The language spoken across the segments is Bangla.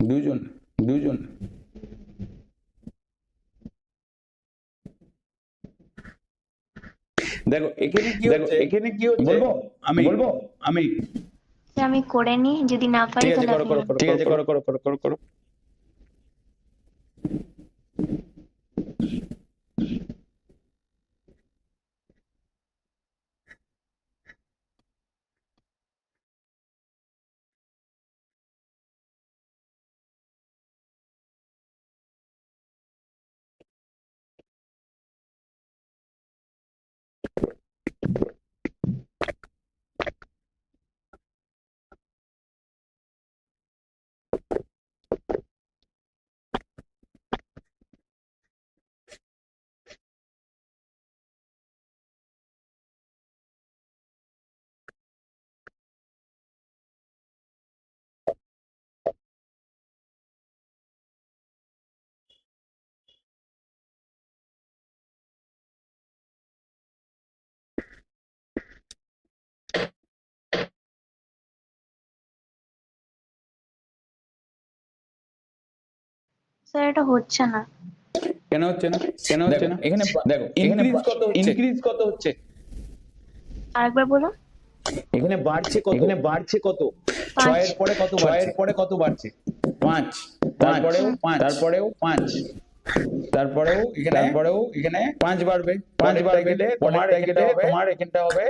দুজন দুজন দেখো এখানে কি দেখো, হচ্ছে? এখানে কি হচ্ছে? বলব? আমি বলব? আমি। আমি করে নি যদি না পারি তাহলে ঠিক আছে করো করো করো করো করো। স্যার এটা হচ্ছে না। কেন হচ্ছে না? কেন হচ্ছে না? এখানে দেখো এখানে ইনক্রিজ কত হচ্ছে? ইনক্রিজ কত হচ্ছে? আরেকবার বলুন। এখানে বাড়ছে কত? এখানে বাড়ছে কত? পাঁচ। ছয়ের পরে কত ছয়ের পরে কত বাড়ছে? পাঁচ। তারপরেও পাঁচ। তারপরেও পাঁচ। তারপরেও এখানে তারপরেও এখানে পাঁচ বাড়বে। পাঁচ বার গেলে তোমার হবে তোমার এখানটা হবে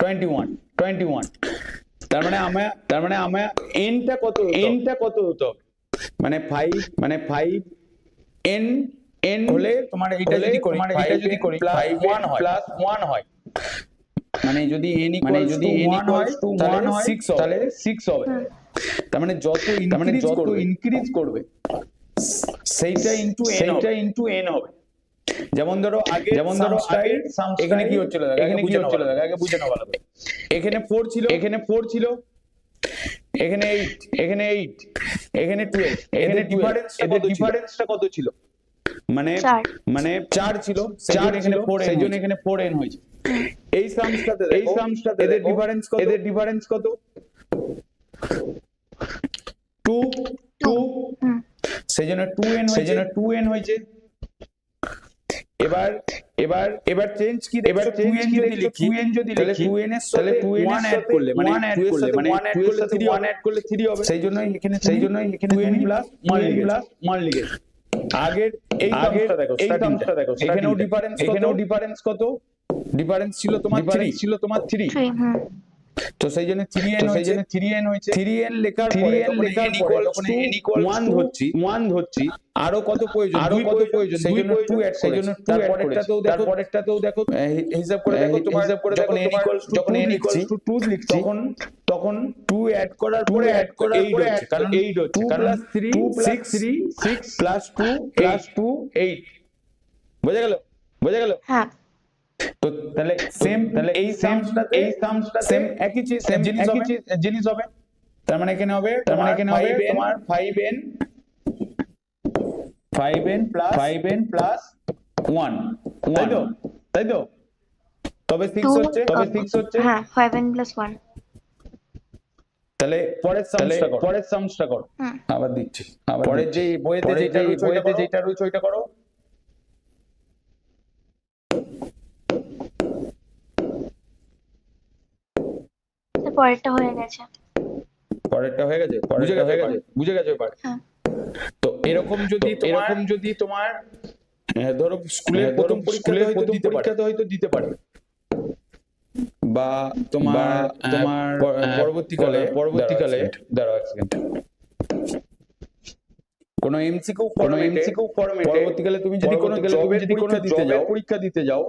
টোয়েন্টি ওয়ান টোয়েন্টি ওয়ান তার মানে আমার তার মানে আমার এনটা কত এনটা কত হতো? মানে ফাইভ মানে ফাইভ এন এন হলে তোমার এটা যদি করি তোমার এটা যদি করি ফাইভ ওয়ান হয়। প্লাস ওয়ান হয়। মানে যদি এন মানে মানে যদি এন to তাহলে হয়, সিক্স হবে। তাহলে সিক্স হবে। তার মানে যত তার মানে যত ইনক্রিজ করবে। সেইটা ইনটু এন সেইটা ইনটু এন হবে। যেমন ধরো আগে যেমন ধরো আগে এখানে কি হচ্ছিল দেখো, এখানে কি বুঝে হচ্ছিল আগে বুঝে নাও ভালো এখানে ফোর ছিল। এখানে ফোর ছিল। এখানে এইট এখানে এইট এখানে টুয়েলভ এখানে এদের ডিফারেন্স এদের ডিফারেন্সটা কত ছিল? মানে মানে চার ছিল চার এখানে ফোর সেই জন্য এখানে ফোর এন হয়েছে। এই সামসটাতে এই সামসটাতে এদের ডিফারেন্স কত? এদের ডিফারেন্স কত? টু টু হুম। সেই জন্য টু এন সেই জন্য টু এন হয়েছে। এবার এবার এবার চেঞ্জ কি এবার চেঞ্জ কি লিখি যদি তাহলে লিখি এর সাথে অ্যাড করলে মানে ওয়ান অ্যাড করলে মানে এর সাথে অ্যাড করলে থ্রি হবে। সেই জন্য এখানে সেই জন্য এখানে টু এন তুমি plus one one plus one লিখেছে আগের এই আগের দেখো এই starting টার্মসটা টা। দেখো এখানেও ডিফারেন্স এখানেও ডিফারেন্স কত? ডিফারেন্স ছিল তোমার থ্রি ডিফারেন্স ছিল তোমার থ্রি থ্রি হুম। তো সেই জন্য থ্রি এন সেই জন্য থ্রি এন হয়েছে। থ্রি এন লেখার থ্রি এন লেখার পরে one to ধরছি ওয়ান ধরছি আরও কত প্রয়োজন? আরও দুই কত প্রয়োজন? সেই জন্য টু অ্যাড সেই জন্য টু অ্যাড পরেরটাতেও দেখো হিসাব করে দেখো তোমার হিসাব করে দেখো যখন n লিখছি, টু লিখছি তখন তখন টু অ্যাড করার টু পরে অ্যাড করার এইট পরে হচ্ছে। কারণ eight হচ্ছে। কারণ plus three two plus six three six plus two plus two eight বোঝা গেল বোঝা গেল? হ্যাঁ। তো তাহলে সেম তাহলে এই সামসটা এই সামসটা সেম একই চিজ সেম জিনিস একই হবে? চিজ- জিনিস হবে। তার মানে এখানে হবে তার মানে এখানে হবে তোমার five n five n plus five n plus one তাই তো? তাই তো? তবে টু সিক্স হচ্ছে তবে six হচ্ছে। হ্যাঁ ফাইভ এন প্লাস ওয়ান তাহলে পরের সামসটা করো। পরের সামসটা করো। আবার দিচ্ছি। আবার পরের যে বইয়েতে যেটা বইয়েতে যেটা রয়েছে ওইটা করো। পরেরটা হয়ে গেছে। পরেরটা হয়ে গেছে? বুঝে গেছে হয়ে গেছে। বুঝে গেছে এবার? হ্যাঁ। তো এরকম যদি এরকম এরকম যদি তোমার আহ, ধরো স্কুলের হ্যাঁ, প্রথম স্কুলের প্রথম পরীক্ষাতে হয়তো দিতে পারে। বা তোমার তোমার পরবর্তীকালে পরবর্তীকালে দাঁড়াও এক সেকেন্ড কোনো এমসিকিউ কোনো এমসিকিউ ফরম্যাটে পরবর্তীকালে তুমি যদি কোনো পরবর্তীকালে তুমি যদি কোনো দিতে যাও পরীক্ষা দিতে যাও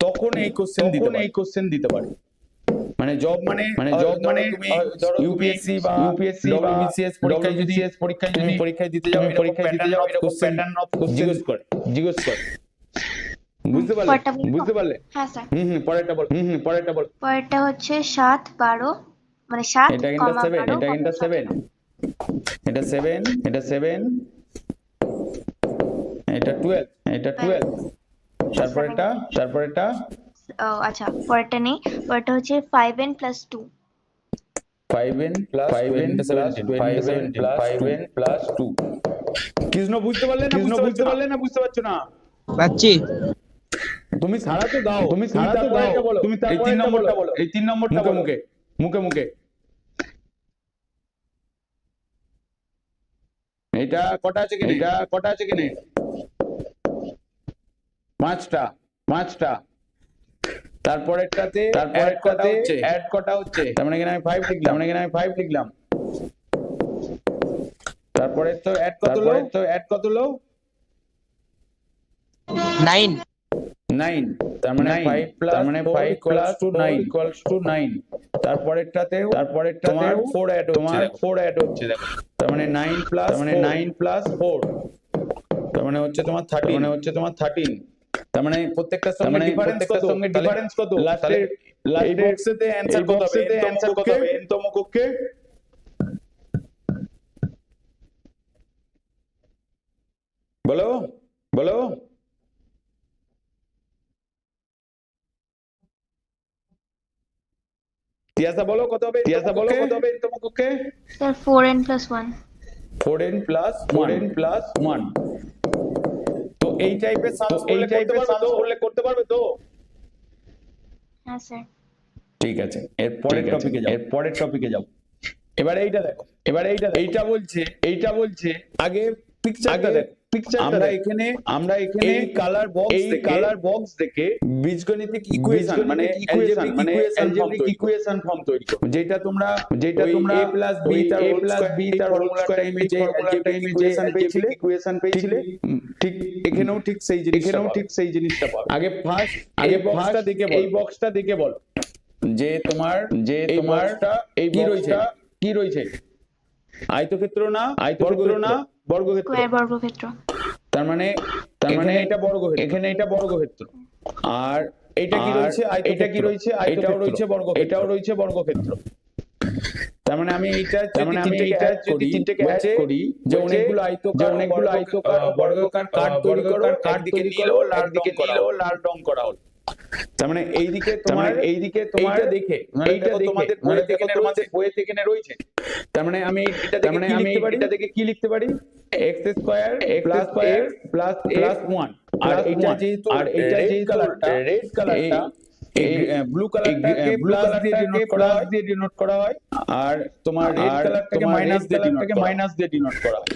তখন এই কোশ্চেন দিতে তখন এই কোশ্চেন দিতে পারে। মানে জব মানে মানে জব মানে ইউপিএসসি বা UPSC বা WBCS পরীক্ষায় যদি WBCS পরীক্ষায় যদি পরীক্ষায় দিতে যাও পরীক্ষায় দিতে যাও এরকম pattern of question জিজ্ঞেস করে জিজ্ঞেস করে। বুঝতে পারলে? বুঝতে পারলে? হ্যাঁ স্যার। হুম হুম পরেরটা বল হুম হুম পরেরটা বল। পরেরটা হচ্ছে সাত বারো মানে সাত এটা কিন্তু কমা সেভেন এটা কিন্তু কমা সেভেন এটা সেভেন এটা সেভেন এটা টুয়েলভ এটা টুয়েলভ তারপরেরটা তারপরেরটা ও আচ্ছা পরেরটা নেই। পরেরটা হচ্ছে five n plus two five n plus five n plus five n plus five n plus two Krishna বুঝতে পারলে না কৃষ্ণ বুঝতে পারলে না বুঝতে পারছ না? পাচ্ছি। তুমি সারা তো দাও তুমি সারা তো দাও। বলো তুমি এই তিন নম্বরটা বলো। এই তিন নম্বরটা মুখে মুখে মুখে মুখে। এটা কটা আছে কিনে এটা কটা আছে কিনে পাঁচটা পাঁচটা। তারপরেরটাতে তারপরেরটাতে হচ্ছে অ্যাড কটা হচ্ছে? তার মানে এখানে আমি ফাইভ লিখলাম মানে এখানে আমি ফাইভ লিখলাম। তারপরে তো অ্যাড কত হলো তারপরে তো অ্যাড কত হলো নাইন নাইন তার মানে Nine, ফাইভ প্লাস তার মানে five 5 plus plus two 4 nine equals to 9 তারপরেরটাতেও তারপরেরটাতে তোমার ফোর অ্যাড তোমার হচ্ছে ফোর অ্যাড হচ্ছে। দেখো তার মানে নাইন প্লাস তার মানে 9 প্লাস 4 তার মানে হচ্ছে তোমার তার থার্টি মানে হচ্ছে তোমার 13 তার মানে প্রত্যেকটার সঙ্গে ডিফারেন্স কত সঙ্গে ডিফারেন্স কত? লাস্টে অ্যানসার কত? হবে অ্যানসার কত হবে কক্ষে বলো বলো তিয়াসা বলো কত হবে? তিয়াসা বলো কত হবে? কক্ষে স্যার 4n 1 4n 1 4n 1 এই টাইপের সামস এই করতে টাইপের পারবে তো? করলে করতে পারবে তো? হ্যাঁ স্যার। ঠিক আছে। এর পরের ঠিক আছে, টপিকে যাও। এর পরের টপিকে যাও। এবার এইটা দেখো। এবার এইটা এইটা বলছে এইটা বলছে আগে পিকচারটা আগে দেখো। আমরা এখানে আমরা এখানে কালার বক্স এই কালার বক্স দেখে বীজগণিতিক ইকুয়েশন মানে ইকুয়েশন মানে অ্যালজেব্রিক ইকুয়েশন ইকুয়েশন ফর্ম তৈরি করো যেটা তোমরা যেটা তোমরা a b তার a b তার formula এ যে equation algebraic পেয়েছিলে, equation পেয়েছিলে, ঠিক এখানেও ঠিক সেই জিনিস এখানেও ঠিক সেই জিনিসটা পাবে আগে ফার্স্ট আগে বক্সটা দেখে এই বক্সটা দেখে বল। যে তোমার যে এই তোমার boxটা এই কি রয়েছে? কি রয়েছে? আয়তক্ষেত্র না আয়তক্ষেত্র না বর্গক্ষেত্র। বর্গক্ষেত্র। তার মানে তার মানে এটা বর্গক্ষেত্র। এখানে এটা বর্গক্ষেত্র। আর এটা কি রয়েছে? এটা কি রয়েছে? এটাও রয়েছে বর্গক্ষেত্র। এটাও রয়েছে বর্গক্ষেত্র। তার মানে আমি এইটা তার মানে আমি এইটা যদি করি, তিনটেকে করি, যে অনেকগুলো আয়তকার অনেকগুলো বর্গ- আয়তকার বর্গাকার কাঠ তৈরি করো বর্গাকার কাঠ একদিকে তৈরি নীল লাল করা নীল। লাল রং করা হলো। তার মানে এইদিকে তোমার মানে এইদিকে তোমার দেখে এইটা তোমাদের মানে থেকে তোমাদের থেকে রয়েছে? তার মানে আমি এটা তার মানে আমি এটা দেখে কি লিখতে পারি? X square plus square plus plus one আর এটা যেহেতু আর এটা যেহেতু কালারটা, রেড কালারটা এই ব্লু কালারটাকে ব্লু প্লাস দিয়ে ডিনোট করা হয়। দিয়ে ডিনোট করা হয়। আর তোমার রেড কালারটাকে মাইনাস দিয়ে ডিনোট করা হয়।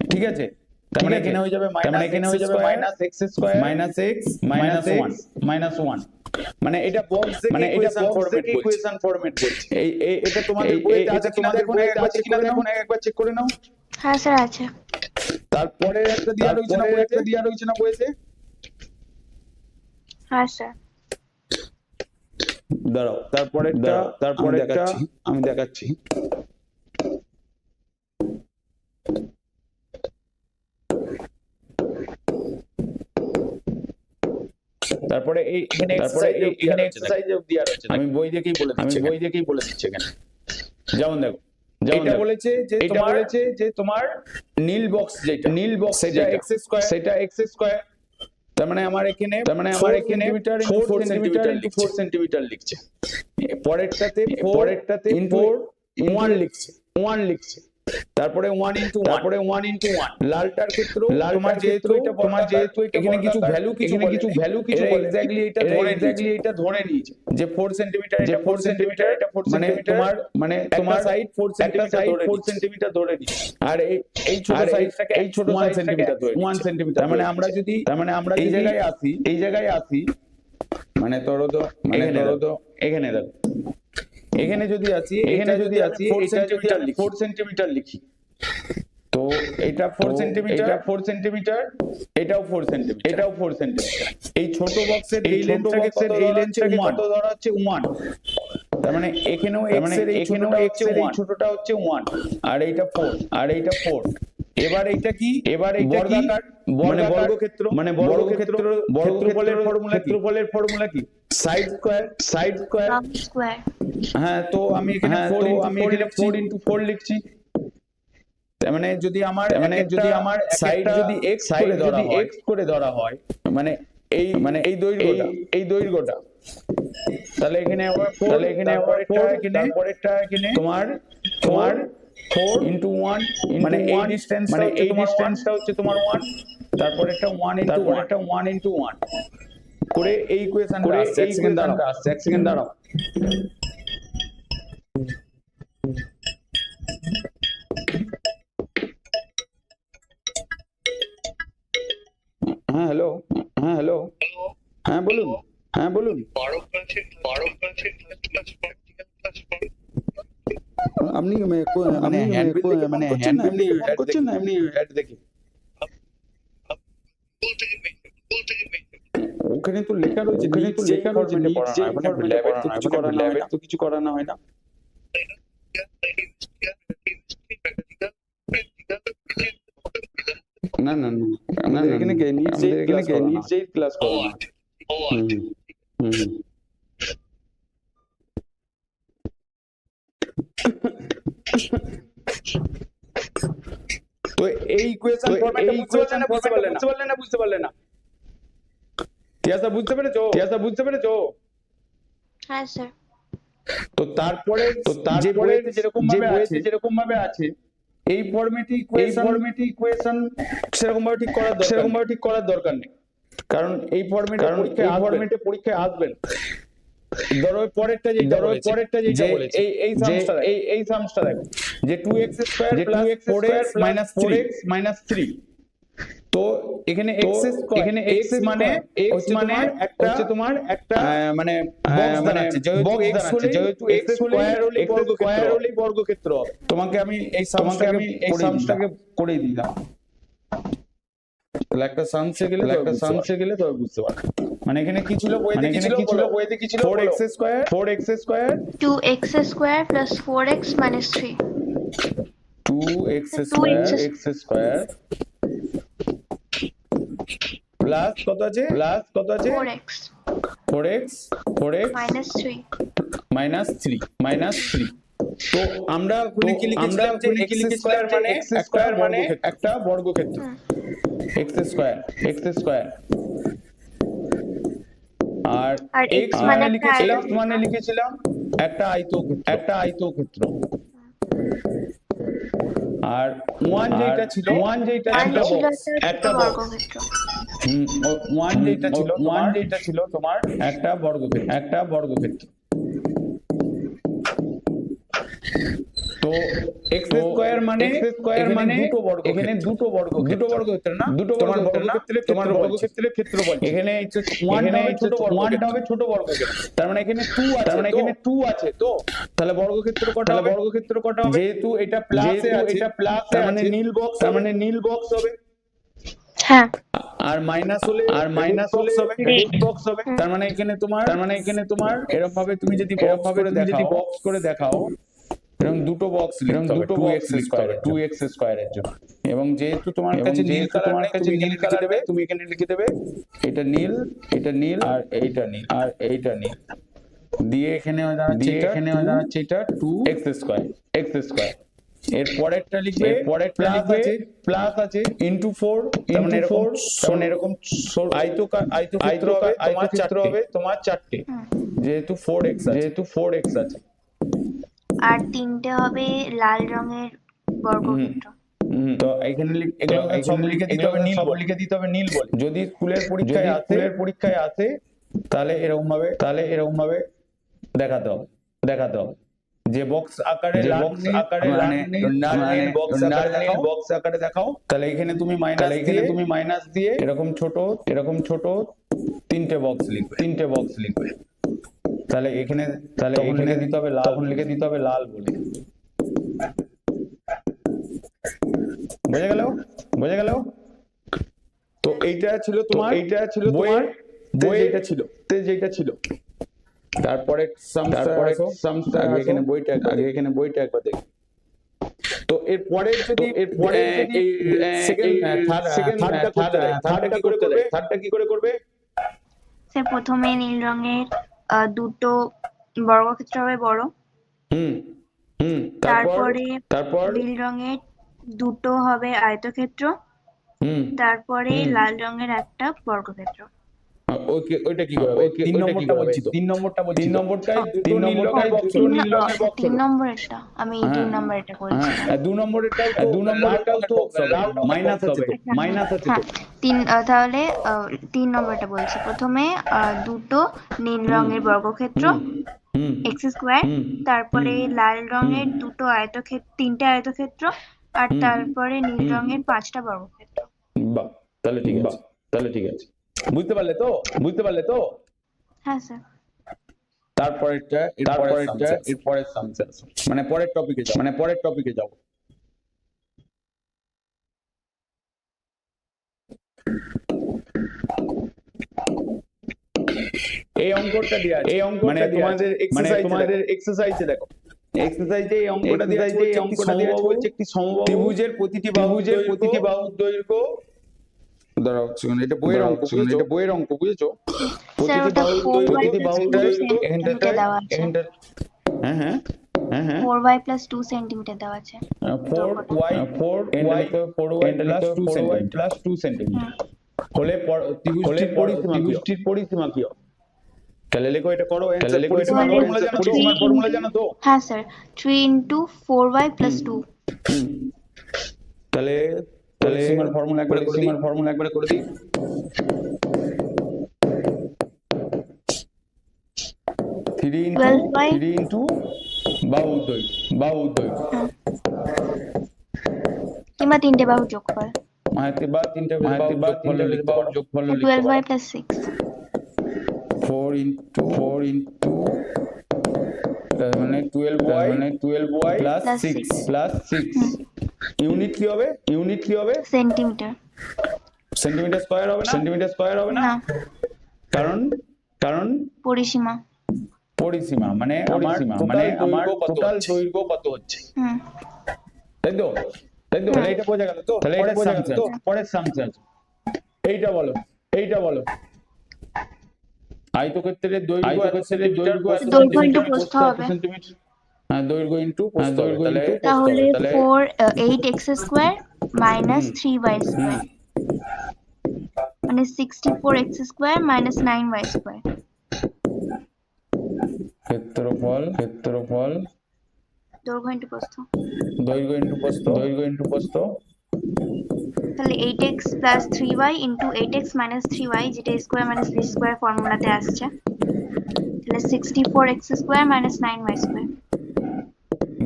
ঠিক আছে? তার মানে? এখানে হয়ে যাবে তার মানে মাইনাস এখানে হয়ে যাবে minus x square minus x minus minus one minus one মানে এটা বক্স মানে এটা ইকুয়েশন থেকে ইকুয়েশন ফরম্যাট বলছে। এই এই- এটা তোমাদের বইতে আছে তোমাদের বইতে আছে চেক কিনা করে নাও। একবার চেক করে নাও। হ্যাঁ স্যার আছে। তারপরে একটা দেওয়া রয়েছে না বইতে একটা দেওয়া রয়েছে না বইতে হ্যাঁ স্যার। দাঁড়াও তারপরে তারপরে একটা আমি দেখাচ্ছি। তারপরে এই এখানে তারপরে এই- এখানে। এক্সারসাইজ আমি বই দেখেই বলে আমি দিচ্ছি বই দেখেই বলে দিচ্ছি এখানে। যেমন দেখো এটা বলেছে যে তোমার বলেছে যে তোমার নীল বক্স যেটা নীল বক্স সেটা যেটা। এক্স স্কয়ার সেটা এক্স স্কয়ার তার মানে আমার এখানে তার মানে আমার এখানে centimetre 4 four centimetre into 4 centimetre লিখছে। পরেরটাতে পরেরটাতে ইনটু 4 ওয়ান লিখছে। 1 লিখছে। তারপরে ওয়ান ইনটু ওয়ান তারপরে 1 ইনটু 1 লালটার ক্ষেত্র লালটার তোমার যেহেতু এটা তোমার যেহেতু এখানে কিছু ভ্যালু কিছু কিছু ভ্যালু কিছু এক্স্যাক্টলি এটা ধরে এক্স্যাক্টলি এটা ধরে নিয়েছে। যে 4 সেন্টিমিটার যে এটা 4 4 সেন্টিমিটার এটা 4 মানে তোমার মানে তোমার সাইড 4 একটা সেন্টিমিটার সাইড ধরে 4 নিচ্ছে। সেন্টিমিটার ধরে নিচ্ছে। আর এই ছোট সাইজটাকে এই ছোট 1 সাইজটাকে সেন্টিমিটার ধরে 1 নিচ্ছে। সেন্টিমিটার তার মানে আমরা যদি তার মানে আমরা এই জায়গায় আসি এই জায়গায় আসি মানে তোর তো মানে ধরো তো এখানে দেখো এখানে যদি আসি এখানে যদি আসি 4 এটা যদি সেন্টিমিটার আমি লিখি। 4 সেন্টিমিটার লিখি। তো এটা ফোর সেন্টিমিটার এটা ফোর সেন্টিমিটার এটাও ফোর সেন্টিমিটার এটাও ফোর সেন্টিমিটার এই ছোট বক্সের এই ছোট লেন্থটাকে কত এই ধরা length হচ্ছে টাকে ওয়ান কত ধরা হচ্ছে ওয়ান তার মানে এখানেও এক্স মানে এর এখানেও ছোটটা হচ্ছে এর এই ছোটটা হচ্ছে ওয়ান আর এইটা ফোর আর এইটা ফোর এবার এইটা কি? এবার এইটা কি? মানে বর্গক্ষেত্র? মানে বর্গক্ষেত্র বর্গক্ষেত্র, বর্গক্ষেত্রের ফর্মুলা ক্ষেত্রফলের ফর্মুলা কি? সাইড স্কয়ার সাইড স্কোয়ার হ্যাঁ তো আমি এখানে হ্যাঁ ফোর তো আমি এখানে ফোর ইন্টু ফোর লিখছি। মানে যদি আমার মানে যদি আমার সাইড যদি করে ধরা যদি হয় x করে ধরা হয় মানে এই মানে এই দৈর্ঘ্যটা এই- দৈর্ঘ্যটা। তাহলে এখানে আবার তাহলে এখানে আবার ফোর এখানে তারপরেরটা এখানে তোমার তোমার ফোর ইন্টু ওয়ান মানে এই ডিস্টেন্স মানে এই ডিস্টেন্সটা হচ্ছে তোমার ওয়ান তারপর একটা ওয়ান ইন্টু তারপর একটা ওয়ান ইন্টু ওয়ান করে এই ইকুয়েশন করে করে এই এই সেকেন্ড দাঁড়াও। আসছে এক সেকেন্ড দাঁড়াও। হ্যাঁ হ্যালো হ্যাঁ হ্যালো হ্যাঁ বলুন। হ্যাঁ বলুন। আপনি মানে মানে মানে করছেন না, এমনি অ্যাড দেখে ওখানে তো লেখা রয়েছে ওখানে তো লেখা রয়েছে, পড়ানো যেই মানে ল্যাবের তো কিছু করানো হয় না। না না না আমাদের এখানে কে নিট এখানে কে নিট ক্লাস হুম তো এই ইকুয়েশন ফরম্যাটটা বুঝতে পারলেন না বুঝতে পারলেন না বুঝতে পারলেন না। বুঝতে পারলেন না। তিয়াসা বুঝতে পেরেছ? টিয়াসা বুঝতে পেরেছ? হ্যাঁ স্যার। তো তারপরে তো তারপরে যেরকম ভাবে আছে যেরকম ভাবে আছে এই ফর্মেটি এই ইকুয়েশন ফরম্যাটে ইকুয়েশন সেরকম ভাবে ঠিক করার দরকার সেরকম ভাবে ঠিক করার দরকার নেই। কারণ এই ফরম্যাটে কারণ এই ফর্মেটে পরীক্ষায় আসবেন ধরো পরেরটা যে ধরো পরেরটা যে যে এই এই সামসটা এই এই সামসটা দেখো। যে 2x স্কয়ার যে plus 2x 4x minus minus 3 4x minus 3 তো এখানে x এখানে x মানে হচ্ছে মানে একটা হচ্ছে তোমার একটা মানে মানে যেহেতু হলে যেহেতু x স্কয়ার হলে বর্গক্ষেত্র। স্কয়ার হলে বর্গক্ষেত্র। হবে তোমাকে আমি এই তোমাকে আমি এই সামসটাকে করেই দিলাম। তাহলে একটা সামসে গেলে একটা সামসে গেলে তবে বুঝতে পারবে। মানে এখানে কি ছিল? বইতে মানে কি ছিল? কি ছিল? বইতে কি ছিল? 4x বলো? Square 4x square two x square plus four x minus three 2x 2x square x square plus কত আছে? প্লাস কত আছে? Four x 4x 4x minus three minus 3 minus 3 তো আমরা ওখানে কি লিখেছিলাম যে ওখানে x কি লিখেছিলাম স্কয়ার মানে x স্কয়ার মানে বর্গক্ষেত্র। একটা বর্গক্ষেত্র। x স্কয়ার x স্কয়ার আর x মানে মানে একটা লিখেছিলাম। মানে লিখেছিলাম একটা আয়তক্ষেত্র একটা আয়তক্ষেত্র। আর ওয়ান যেটা ছিল ওয়ান যেটা ওয়ান বক্স ছিল একটা একটা ওয়ান বর্গক্ষেত্র। হুম, ও 1 যেটা ছিল 1 তোমার যেটা ছিল তোমার। একটা বর্গক্ষেত্র একটা বর্গক্ষেত্র। তো x স্কয়ার মানে x স্কয়ার মানে দুটো বর্গ এখানে দুটো বর্গ দুটো বর্গক্ষেত্র না? দুটো তোমার বর্গক্ষেত্র? তোমার ক্ষেত্র বলছি। বর্গক্ষেত্রের ক্ষেত্র বলছি। এখানে হচ্ছে এখানে 1 হবে ছোট ওয়ানটা বর্গক্ষেত্র হবে ছোট বর্গক্ষেত্র তার মানে এখানে 2 আছে তার মানে এখানে 2 আছে তো? তাহলে বর্গক্ষেত্র কটা তাহলে হবে? বর্গক্ষেত্র কটা হবে? যেহেতু এটা প্লাসে আছে এটা প্লাসে তার মানে নীল বক্স তার মানে নীল বক্স হবে? হ্যাঁ। আর মাইনাস হলে আর মাইনাস হলে বক্স হবে? তার মানে এখানে তোমার তার মানে এখানে তোমার এরকম ভাবে তুমি যদি এরকম এরকম ভাবে ভাবে যদি বক্স করে দেখাও এরকম দুটো বক্স এরকম লিখতে হবে দুটো 2x box square two x স্কোয়ারের জন্য। এবং যেহেতু তোমার কাছে নীল কালার তোমার কাছে নীল লিখে কালার দেবে। তুমি এখানে লিখে দেবে। এটা নীল এটা নীল আর এইটা নীল। আর এইটা নীল। দিয়ে এখানে দাঁড়াচ্ছে দিয়ে এখানে two দাঁড়াচ্ছে এটা two x square x square এর পরেরটা লিখবে এর পরেরটা প্লাস লিখবে আছে প্লাস আছে ইনটু 4 তার মানে এরকম ফোর তার মানে এরকম আয়তকার আয়তক্ষেত্র হবে তোমার চারটে হবে তোমার চারটে। যেহেতু 4x আছে। যেহেতু ফোর এক্স আছে। আর তিনটে হবে লাল রঙের বর্গক্ষেত্র। তো এখানে এগুলো এগুলো সব লিখে দিতে হবে নীল সব লিখে দিতে হবে নীল বলে যদি স্কুলের পরীক্ষায় আসে স্কুলের পরীক্ষায় আসে তাহলে এরকম ভাবে তাহলে এরকম ভাবে দেখাতে হবে দেখাতে হবে। যে বক্স আকারে বক্স আকারে মানে মানে বক্স আকারে দেখাও। বক্স আকারে দেখাও। তাহলে এখানে তুমি মাইনাস এখানে দিয়ে তুমি মাইনাস দিয়ে এরকম ছোট এরকম ছোট তিনটে বক্স লিখবে। তিনটে বক্স লিখবে। তাহলে এখানে তাহলে এখানে দিতে হবে লাল। তখন লিখে দিতে হবে লাল বলে। বুঝে গেল? বুঝে গেল? তো এইটা ছিল তোমার এইটা ছিল তোমার বইয়ের যেটা ছিল। তে যেটা ছিল। তারপরে তারপরে এখানে বইটা আগে এখানে বইটা একবার দেখি তো এর পরের যদি এর পরে যদি সেকেন্ড সেকেন্ড থার্ডটা করতে দেয় থার্ডটা করবে থার্ডটা কি করে করবে স্যার প্রথমে নীল রঙের দুটো বর্গক্ষেত্র হবে বড় হুম হুম তারপরে তারপর নীল রঙের দুটো হবে আয়তক্ষেত্র হুম তারপরে লাল রঙের একটা বর্গক্ষেত্র ওইটা কি করে? ওই তিন নম্বরটা বলছি তিন নম্বরটা বলছি তিন নম্বরটাই তিন তিন নম্বরটাই তিন নীল রঙের বক্স তিন নম্বরেরটা। আমি তিন হ্যাঁ। নম্বরেরটা হ্যাঁ দু তো দু নম্বরেরটাও তো মাইনাস আছে তো হ্যাঁ, মাইনাস আছে হ্যাঁ তো। তিন তাহলে তিন নম্বরটা বলছি। প্রথমে দুটো নীল রঙের বর্গক্ষেত্র হুম। এক্স স্কোয়ার তারপরে লাল রঙের দুটো আয়তক্ষেত্র তিনটে আয়তক্ষেত্র আর তারপরে নীল রঙের পাঁচটা বর্গক্ষেত্র। বাহ তাহলে ঠিক আছে তাহলে ঠিক আছে। বুঝতে পারলে তো? বুঝতে পারলে তো? হ্যাঁ স্যার। তারপরেরটা তারপরেরটা এরপরের সামসেন্স মানে পরের টপিকে যাও মানে পরের টপিকে যাও। এই অঙ্কটা দেওয়া এই অঙ্কটা মানে তোমাদের মানে তোমাদের এক্সারসাইজে দেখো। এক্সারসাইজে এই অঙ্কটা দেওয়া আছে। আছে, এই অঙ্কটা হচ্ছে একটি সমবাহু ত্রিভুজের প্রতিটি বাহুর প্রতিটি বাহুর দৈর্ঘ্য। দাঁড়াও এক এটা বইয়ের অঙ্ক এক এটা বইয়ের অঙ্ক বুঝেছ? প্রতিটি ওয়াই প্রতিটি এখানটায় হ্যাঁ হ্যাঁ হ্যাঁ দেওয়া আছে। হলে ত্রিভুজটির পরিসীমা কি? ত্রিভুজটির পরিসীমা কি? হবে? তাহলে লেখো এটা করো তাহলে লেখো এটা পরিসীমার ফর্মুলা জানো তো? হ্যাঁ sir three into four y plus two হুম। তাহলে তাহলে সীমার ফর্মুলা একবার করে সীমার ফর্মুলা একবার করে দিই। থ্রি ইন্টু থ্রি ইন্টু বাহু দৈর্ঘ্য বাহু দৈর্ঘ্য কিংবা তিনটে বাহু যোগফল? মাহাতি বা তিনটে মাহাতি বা তিনটে বাহুর যোগফল twelve y plus six four into four into মানে টুয়েলভ মানে twelve y plus Plus six plus six unit কি হবে? ইউনিট কি হবে? সেন্টিমিটার। সেন্টিমিটার স্কয়ার হবে না? সেন্টিমিটার স্কয়ার হবে না? কারণ? কারণ? পরিসীমা। পরিসীমা মানে আমার পরিসীমা, মানে আমার টোটাল দৈর্ঘ্য কত হচ্ছে? হুম। তাই তো? তাই তো? তাহলে এটা বোঝা গেল তো? তাহলে এটা বোঝা গেল তো? পরের সামসে আছে এইটা বলো এইটা বলো। আয়তক্ষেত্রের দৈর্ঘ্য আয়তক্ষেত্রের দৈর্ঘ্য সেন্টিমিটার, হ্যাঁ দৈর্ঘ্য ইনটু প্রস্থ দৈর্ঘ্য তাহলে into প্রস্থ তাহলে হবে, তাহলে eight x square minus three y square মানে sixty four x square minus nine y square ক্ষেত্রফল ক্ষেত্রফল। দৈর্ঘ্য ইন্টু প্রস্থ দৈর্ঘ্য ইনটু প্রস্থ দৈর্ঘ্য ইনটু প্রস্থ তাহলে eight x plus three y into eight x minus three y যেটা স্কোয়ার মাইনাস বি স্কোয়ার ফর্মুলাতে আসছে। তাহলে sixty four x square minus nine y square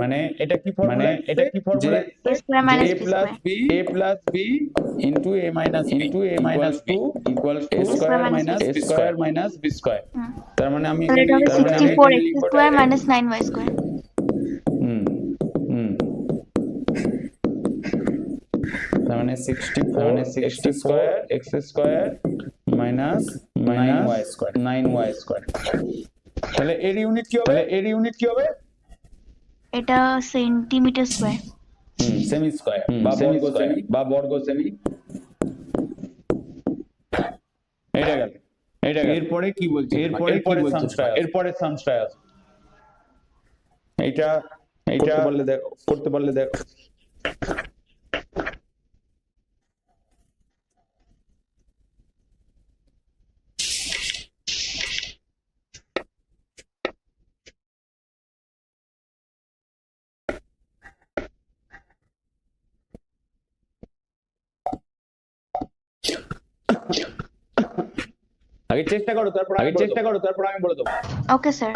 মানে এটা কি ফর্মুলা মানে এটা কি formula a square minus a square b a plus b into a b into a minus 2 equals to a square minus b square. minus b square. হুম তার মানে আমি তাহলে তার মানে সিক্সটি আমি ফোর এখানে এক্স লিখব square direct- minus nine y square হুম হুম। তার মানে 64 মানে 60 square x square minus minus y square 9y square তাহলে এর ইউনিট কি হবে? এর ইউনিট কি হবে? এটা সেন্টিমিটার স্কয়ার হুম সেমি স্কয়ার বা বর্গ সেমি বা বর্গ সেমি এটা গেল। এটা গেল। এরপরে কি বলছে? এরপরে এরপরে কি বলছে? এরপরে সামসটা আছে এইটা এইটা করতে পারলে দেখো করতে পারলে দেখো। আগে চেষ্টা করো তারপর আগে চেষ্টা করো তারপর আমি বলে দেবো। Okay sir